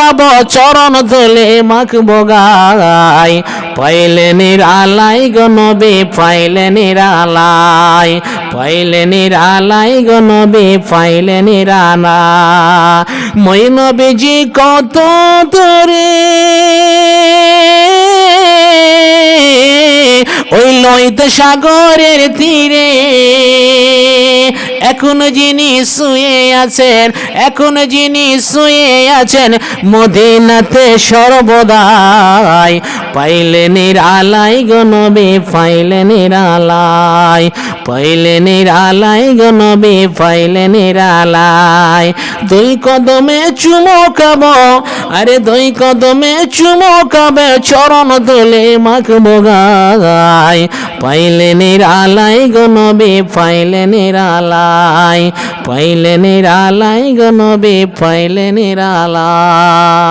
কাব চরণ ধুলে মাখবো গাই পাইলে নিরালাই গনবে পাইলে নিরালাই। পাইলে নিরালাই গনবে পাইলে নিরালা মই নবীজি কত দূরে? ওই লইত সাগরের তীরে এখনও যিনি শুয়ে আছেন, এখন যিনি শুয়ে আছেন, মদিনাতে সর্বদাই পাইলে নিরালাই গনবে পাইলে নিরালাই পাইলে নিরালাই গনবে পাইলে নিরালাই। দুই কদমে চুমকাব আরে দুই কদমে চুমকাবে চরণ দোলে মাখবো গায় পাইলে নিরালাই গনবে পাইলে নিরালাই পাইলে নিরালাই গনবে পাইলে নিরালাই।